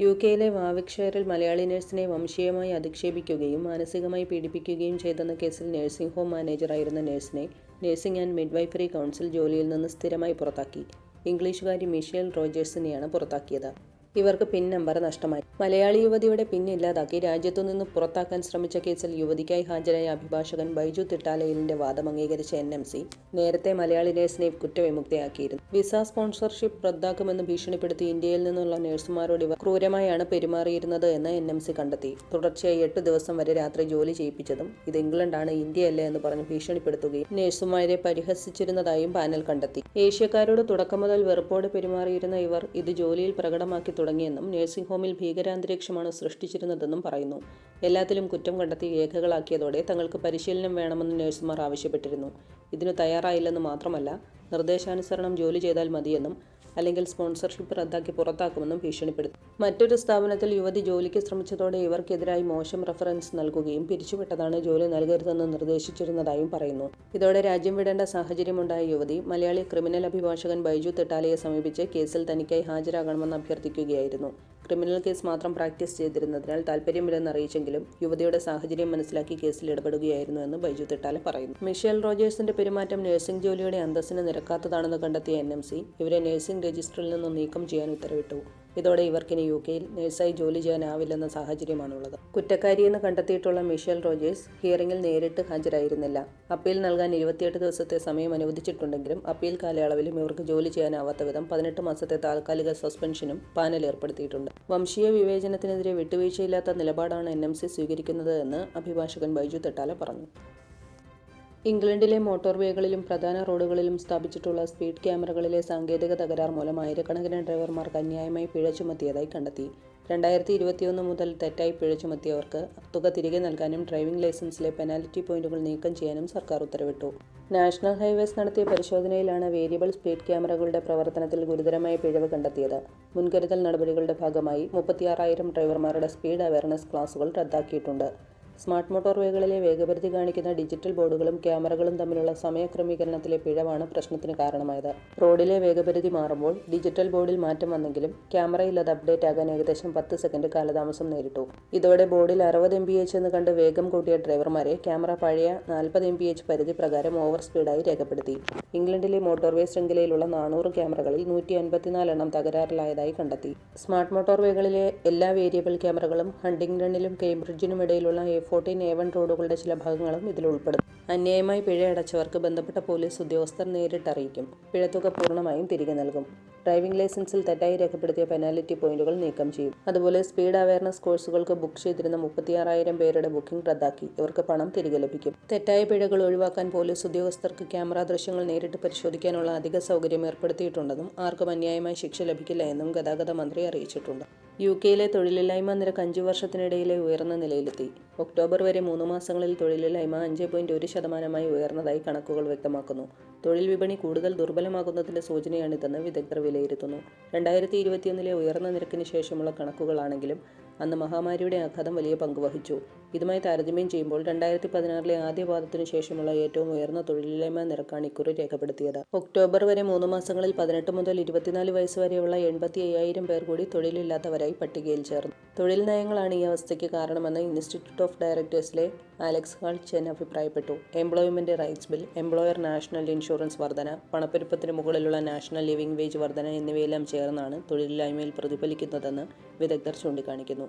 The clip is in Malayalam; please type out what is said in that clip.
യു കെയിലെ വാവിക്ഷയറിൽ മലയാളി നഴ്സിനെ വംശീയമായി അധിക്ഷേപിക്കുകയും മാനസികമായി പീഡിപ്പിക്കുകയും ചെയ്തെന്ന കേസിൽ നഴ്സിംഗ് ഹോം മാനേജറായിരുന്ന നഴ്സിനെ നഴ്സിംഗ് ആൻഡ് മിഡ്വൈഫറി കൗൺസിൽ ജോലിയിൽ നിന്ന് സ്ഥിരമായി പുറത്താക്കി. ഇംഗ്ലീഷുകാരി മിഷേൽ റോജേഴ്സിനെയാണ് പുറത്താക്കിയത്. ഇവർക്ക് പിൻ നമ്പർ നഷ്ടമായി. മലയാളി യുവതിയുടെ പിൻ ഇല്ലാതാക്കി. രാജ്യത്തു നിന്ന് പുറത്താക്കാൻ ശ്രമിച്ച കേസിൽ യുവതിക്കായി ഹാജരായ അഭിഭാഷകൻ ബൈജു തിട്ടാലയിലിന്റെ വാദം അംഗീകരിച്ച എൻ എം സി നേരത്തെ മലയാളി നേഴ്സിനെ കുറ്റവിമുക്തയാക്കിയിരുന്നു. വിസ സ്പോൺസർഷിപ്പ് റദ്ദാക്കുമെന്ന് ഭീഷണിപ്പെടുത്തി ഇന്ത്യയിൽ നിന്നുള്ള നഴ്സുമാരോട് ഇവർ ക്രൂരമായാണ് പെരുമാറിയിരുന്നത് എന്ന് എൻ എം സി കണ്ടെത്തി. തുടർച്ചയായി എട്ട് ദിവസം വരെ രാത്രി ജോലി ചെയ്യിപ്പിച്ചതും ഇത് ഇംഗ്ലണ്ടാണ് ഇന്ത്യയല്ല എന്ന് പറഞ്ഞ് ഭീഷണിപ്പെടുത്തുകയും നഴ്സുമാരെ പരിഹസിച്ചിരുന്നതായും പാനൽ കണ്ടെത്തി. ഏഷ്യക്കാരോട് തുടക്കം മുതൽ വെറുപ്പോടെ പെരുമാറിയിരുന്ന ഇവർ ഇത് ജോലിയിൽ പ്രകടമാക്കി തുടങ്ങിയെന്നും നഴ്സിംഗ് ഹോമിൽ ഭീകരാന്തരീക്ഷമാണ് സൃഷ്ടിച്ചിരുന്നതെന്നും പറയുന്നു. എല്ലാത്തിലും കുറ്റം കണ്ടെത്തി രേഖകളാക്കിയതോടെ തങ്ങൾക്ക് പരിശീലനം വേണമെന്ന് നഴ്സുമാർ ആവശ്യപ്പെട്ടിരുന്നു. ഇതിനു തയ്യാറായില്ലെന്ന് മാത്രമല്ല നിർദ്ദേശാനുസരണം ജോലി ചെയ്താൽ മതിയെന്നും അല്ലെങ്കിൽ സ്പോൺസർഷിപ്പ് റദ്ദാക്കി പുറത്താക്കുമെന്നും ഭീഷണിപ്പെടുത്തി. മറ്റൊരു സ്ഥാപനത്തിൽ യുവതി ജോലിക്ക് ശ്രമിച്ചതോടെ ഇവർക്കെതിരായി മോശം റഫറൻസ് നൽകുകയും പിരിച്ചുവിട്ടതാണ് ജോലി നൽകരുതെന്ന് നിർദ്ദേശിച്ചിരുന്നതായും പറയുന്നു. ഇതോടെ രാജ്യം വിടേണ്ട സാഹചര്യമുണ്ടായ യുവതി മലയാളി ക്രിമിനൽ അഭിഭാഷകൻ ബൈജു തെട്ടാലയെ സമീപിച്ച് കേസിൽ തനിക്കായി ഹാജരാകണമെന്ന് അഭ്യർത്ഥിക്കുകയായിരുന്നു. ക്രിമിനൽ കേസ് മാത്രം പ്രാക്ടീസ് ചെയ്തിരുന്നതിനാൽ താല്പര്യമില്ലെന്ന് അറിയിച്ചെങ്കിലും യുവതിയുടെ സാഹചര്യം മനസ്സിലാക്കി കേസിൽ ഇടപെടുകയായിരുന്നു എന്ന് ബൈജു തെട്ടാല പറയുന്നു. മിഷേൽ റോജേഴ്സിന്റെ പെരുമാറ്റം നഴ്സിംഗ് ജോലിയുടെ അന്തസ്സിന് നിരക്കാത്തതാണെന്ന് കണ്ടെത്തിയ എൻ ഇവരെ നഴ്സിംഗ് രജിസ്റ്ററിൽ നിന്നും നീക്കം ചെയ്യാൻ ഉത്തരവിട്ടു. ഇതോടെ ഇവർക്കിനി യു കെയിൽ നഴ്സായി ജോലി ചെയ്യാനാവില്ലെന്ന സാഹചര്യമാണുള്ളത്. കുറ്റക്കാരിയെന്ന് കണ്ടെത്തിയിട്ടുള്ള മിഷേൽ റോജേഴ്സ് ഹിയറിംഗിൽ നേരിട്ട് ഹാജരായിരുന്നില്ല. അപ്പീൽ നൽകാൻ ഇരുപത്തിയെട്ട് ദിവസത്തെ സമയം അനുവദിച്ചിട്ടുണ്ടെങ്കിലും അപ്പീൽ കാലയളവിലും ഇവർക്ക് ജോലി ചെയ്യാനാവാത്ത വിധം പതിനെട്ട് മാസത്തെ താൽക്കാലിക സസ്പെൻഷനും പാനൽ ഏർപ്പെടുത്തിയിട്ടുണ്ട്. വംശീയ വിവേചനത്തിനെതിരെ വിട്ടുവീഴ്ചയില്ലാത്ത നിലപാടാണ് എൻ എം സി സ്വീകരിക്കുന്നത് എന്ന് അഭിഭാഷകൻ ബൈജു തെട്ടാല പറഞ്ഞു. ഇംഗ്ലണ്ടിലെ മോട്ടോർവേകളിലും പ്രധാന റോഡുകളിലും സ്ഥാപിച്ചിട്ടുള്ള സ്പീഡ് ക്യാമറകളിലെ സാങ്കേതിക തകരാർ മൂലം ആയിരക്കണക്കിന് ഡ്രൈവർമാർക്ക് അന്യായമായി പിഴ ചുമത്തിയതായി കണ്ടെത്തി. രണ്ടായിരത്തി ഇരുപത്തിയൊന്ന് മുതൽ തെറ്റായി പിഴ ചുമത്തിയവർക്ക് തുക തിരികെ നൽകാനും ഡ്രൈവിംഗ് ലൈസൻസിലെ പെനാൽറ്റി പോയിന്റുകൾ നീക്കം ചെയ്യാനും സർക്കാർ ഉത്തരവിട്ടു. നാഷണൽ ഹൈവേസ് നടത്തിയ പരിശോധനയിലാണ് വേരിയബിൾ സ്പീഡ് ക്യാമറകളുടെ പ്രവർത്തനത്തിൽ ഗുരുതരമായ പിഴവ് കണ്ടെത്തിയത്. മുൻകരുതൽ നടപടികളുടെ ഭാഗമായി മുപ്പത്തിയാറായിരം ഡ്രൈവർമാരുടെ സ്പീഡ് അവയർനെസ് ക്ലാസുകൾ റദ്ദാക്കിയിട്ടുണ്ട്. സ്മാർട്ട് മോട്ടോർവേകളിലെ വേഗപരിധി കാണിക്കുന്ന ഡിജിറ്റൽ ബോർഡുകളും ക്യാമറകളും തമ്മിലുള്ള സമയക്രമീകരണത്തിലെ പിഴവാണ് പ്രശ്നത്തിന് കാരണമായത്. റോഡിലെ വേഗപരിധി മാറുമ്പോൾ ഡിജിറ്റൽ ബോർഡിൽ മാറ്റം വന്നെങ്കിലും ക്യാമറയിൽ അത് അപ്ഡേറ്റ് ആകാൻ ഏകദേശം പത്ത് സെക്കൻഡ് കാലതാമസം നേരിട്ടു. ഇതോടെ ബോർഡിൽ അറുപത് എം എച്ച് എന്ന് കണ്ട് വേഗം കൂട്ടിയ ഡ്രൈവർമാരെ ക്യാമറ പഴയ നാൽപ്പത് എം ബി എച്ച് പരിധി പ്രകാരം ഓവർ സ്പീഡായി രേഖപ്പെടുത്തി. ഇംഗ്ലണ്ടിലെ മോട്ടോർവേ ശൃംഖലയിലുള്ള നാനൂറ് ക്യാമറകളിൽ നൂറ്റി അൻപത്തിനാല് എണ്ണം തകരാറിലായതായി കണ്ടെത്തി. സ്മാർട്ട് മോട്ടോർവേകളിലെ എല്ലാ വേരിയബിൾ ക്യാമറകളും ഹണ്ടിംഗ്ടണിലും കേംബ്രിഡ്ജിനും ഇടയിലുള്ള എ ഫോർട്ടീൻ എ വൺ റോഡുകളുടെ ചില ഭാഗങ്ങളും ഇതിൽ ഉൾപ്പെടും അന്യായമായി പിഴ അടച്ചവർക്ക് ബന്ധപ്പെട്ട പോലീസ് ഉദ്യോഗസ്ഥർ നേരിട്ടറിയിക്കും. പിഴത്തുക പൂർണമായും തിരികെ നൽകും. ഡ്രൈവിംഗ് ലൈസൻസിൽ തെറ്റായി രേഖപ്പെടുത്തിയ പെനാലിറ്റി പോയിന്റുകൾ നീക്കം ചെയ്യും. അതുപോലെ സ്പീഡ് അവയർനെസ് കോഴ്സുകൾക്ക് ബുക്ക് ചെയ്തിരുന്ന മുപ്പത്തിയാറായിരം പേരുടെ ബുക്കിംഗ് റദ്ദാക്കി. ഇവർക്ക് പണം തിരികെ ലഭിക്കും. തെറ്റായ പിഴകൾ ഒഴിവാക്കാൻ പോലീസ് ഉദ്യോഗസ്ഥർക്ക് ക്യാമറ ദൃശ്യങ്ങൾ നേരിട്ട് പരിശോധിക്കാനുള്ള അധിക സൗകര്യം ഏർപ്പെടുത്തിയിട്ടുണ്ടെന്നും ആർക്കും അന്യായമായി ശിക്ഷ ലഭിക്കില്ല എന്നും ഗതാഗത മന്ത്രി അറിയിച്ചിട്ടുണ്ട്. യു കെയിലെ തൊഴിലില്ലായ്മ നിരക്ക് അഞ്ചു വർഷത്തിനിടയിലെ ഉയർന്ന നിലയിലെത്തി. ഒക്ടോബർ വരെ മൂന്ന് മാസങ്ങളിൽ തൊഴിലില്ലായ്മ അഞ്ച് പോയിന്റ് ഒരു ശതമാനമായി ഉയർന്നതായി കണക്കുകൾ വ്യക്തമാക്കുന്നു. തൊഴിൽ വിപണി കൂടുതൽ ദുർബലമാകുന്നതിന്റെ സൂചനയാണിതെന്ന് വിദഗ്ധർ വിലയിരുത്തുന്നു. രണ്ടായിരത്തി ഇരുപത്തിയൊന്നിലെ ഉയർന്ന നിരക്കിന് ശേഷമുള്ള കണക്കുകളാണെങ്കിലും അന്ന് മഹാമാരിയുടെ ആഘാതം വലിയ പങ്ക് വഹിച്ചു. ഇതുമായി താരതമ്യം ചെയ്യുമ്പോൾ രണ്ടായിരത്തി പതിനാറിലെ ആദ്യ ശേഷമുള്ള ഏറ്റവും ഉയർന്ന തൊഴിലില്ലായ്മ നിരക്കാണ് ഇക്കുറി രേഖപ്പെടുത്തിയത്. ഒക്ടോബർ വരെ മൂന്ന് മാസങ്ങളിൽ പതിനെട്ട് മുതൽ ഇരുപത്തിനാല് വയസ്സ് വരെയുള്ള എൺപത്തി അയ്യായിരം പേർ കൂടി തൊഴിലില്ലാത്തവരായി പട്ടികയിൽ ചേർന്നു. തൊഴിൽ നയങ്ങളാണ് ഈ അവസ്ഥയ്ക്ക് കാരണമെന്ന് ഇൻസ്റ്റിറ്റ്യൂട്ട് ഓഫ് ഡയറക്ടേഴ്സിലെ ആലക്സ് ഹാൾ ചെൻ അഭിപ്രായപ്പെട്ടു. Employment rights bill employer national insurance വർധന പണപ്പെരുപ്പത്തിന് മുകളിലുള്ള നാഷണൽ ലിവിംഗ് വേജ് വർധന എന്നിവയെല്ലാം ചേർന്നാണ് തൊഴിലില്ലായ്മയിൽ പ്രതിഫലിക്കുന്നതെന്ന് വിദഗ്ധർ ചൂണ്ടിക്കാണിക്കുന്നു.